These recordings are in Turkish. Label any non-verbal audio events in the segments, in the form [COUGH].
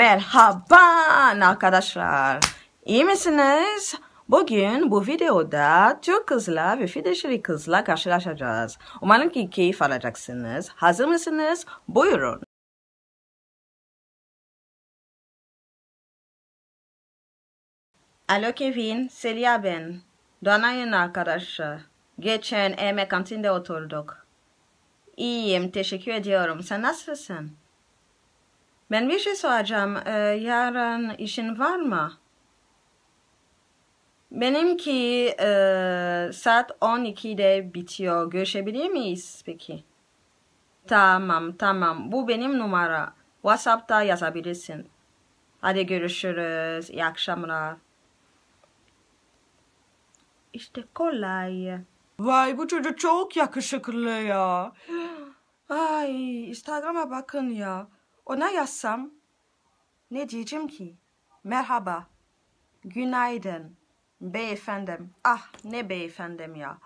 Merhaba arkadaşlar. İyi misiniz? Bugün bu videoda Türk kızla ve Fideshli kızla karşılaşacağız. Umarım ki keyif alacaksınız. Hazır mısınız? Buyurun. Alo Kevin, Selia ben. Donay'ın arkadaşı. Geçen eme kantinde oturduk. İyiyim, teşekkür ediyorum. Sen nasılsın? Ben bir şey soracağım. Ee, yarın işin var mı? Benimki e, saat 12'de bitiyor. Görüşebilir miyiz peki? Tamam, tamam. Bu benim numara. WhatsApp'ta yazabilirsin. Hadi görüşürüz. İyi akşamlar. İşte kolay. Vay bu çocuk çok yakışıklı ya. [GASPS] Ay Instagram'a bakın ya. Ona yazsam ne diyeceğim ki? Merhaba. Günaydın. Beyefendim. Ah ne beyefendim ya.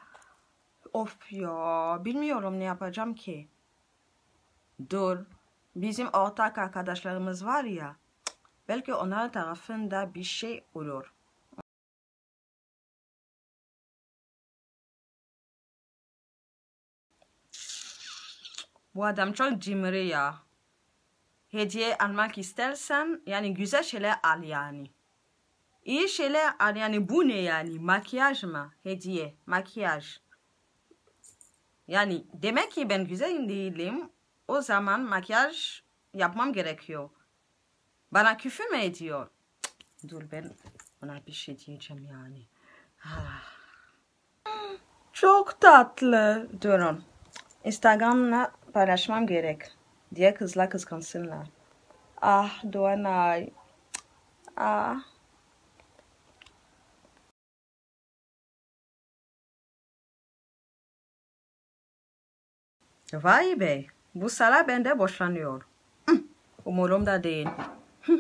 Of ya bilmiyorum ne yapacağım ki. Dur. Bizim ortak arkadaşlarımız var ya. Belki onların tarafında bir şey olur. Bu adam çok cimri ya. Hediye almak istersen yani güzel şeyler al yani. İyi şeyler al yani bu ne yani? Makyaj mı? Hediye, makyaj. Yani demek ki ben güzel değilim. O zaman makyaj yapmam gerekiyor. Bana küfür mü ediyor? Dur ben ona bir şey diyeceğim yani. Ah. Çok tatlı. Durun. Instagram'la paylaşmam gerek. Diye kızlar kıskansınlar. Ah Doğanay. Ah. Vay be. Bu sala bende boşlanıyor. Hıh, Umurumda değil. Hıh.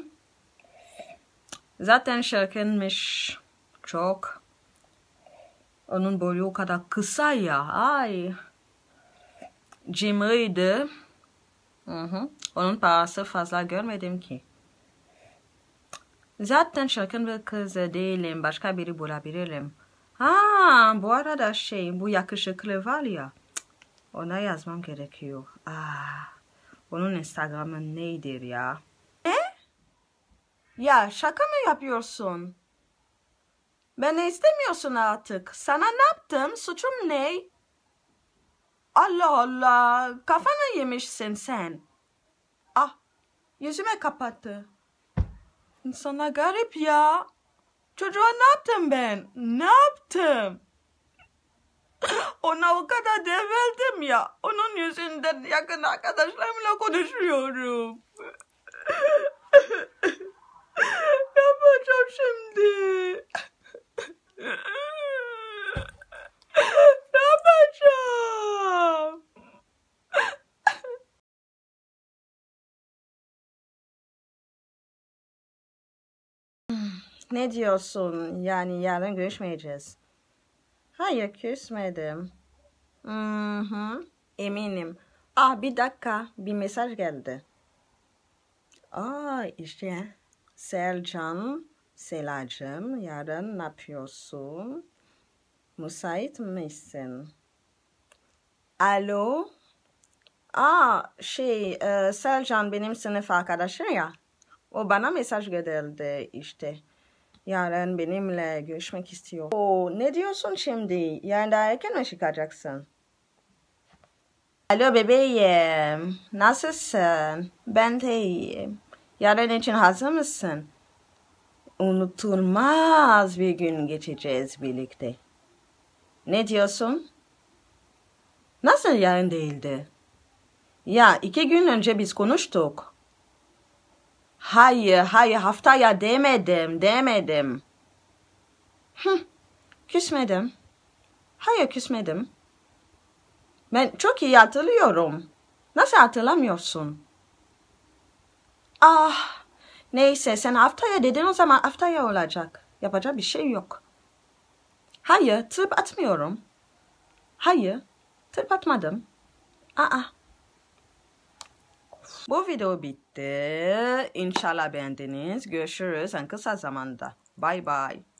Zaten şirkinmiş. Çok. Onun boyu o kadar kısa ya. Ay. Cimriydi. Hı hı. Onun parası fazla görmedim ki. Zaten şirkin bir kız değilim. Başka biri bulabilirim. Ha, bu arada şey, bu yakışıklı var ya. Ona yazmam gerekiyor. Ah, onun Instagram'ı nedir ya? Ne? Ya şaka mı yapıyorsun? Beni istemiyorsun artık. Sana ne yaptım? Suçum ne? Allah Allah. Kafana yemişsin sen. Ah. Yüzüme kapattı. İnsana garip ya. Çocuğa ne yaptım ben? Ne yaptım? Ona o kadar develdim ya. Onun yüzünden yakın arkadaşlarımla konuşuyorum. [LAUGHS] yapacağım şimdi? ne yapacağım? Ne diyorsun? Yani yarın görüşmeyeceğiz. Hayır küsmedim. Hı hı, eminim. Ah bir dakika bir mesaj geldi. Aa işte Selcan, Selacığım yarın ne yapıyorsun? Müsait misin? Alo? Aa şey e, Selcan benim sınıf arkadaşım ya. O bana mesaj gönderdi işte. Yarın benimle görüşmek istiyor. Oo, ne diyorsun şimdi? Yarın daha erken mi çıkacaksın? Alo bebeğim. Nasılsın? Ben de iyiyim. Yarın için hazır mısın? Unutulmaz bir gün geçeceğiz birlikte. Ne diyorsun? Nasıl yarın değildi? Ya iki gün önce biz konuştuk. Hayır, hayır haftaya demedim, demedim. Hı, küsmedim. Hayır küsmedim. Ben çok iyi hatırlıyorum. Nasıl hatırlamıyorsun? Ah, neyse sen haftaya dedin o zaman haftaya olacak. Yapacak bir şey yok. Hayır, tıp atmıyorum. Hayır, tıp atmadım. Aa. Bu video bitti. İnşallah beğendiniz. Görüşürüz en kısa zamanda. Bye bye.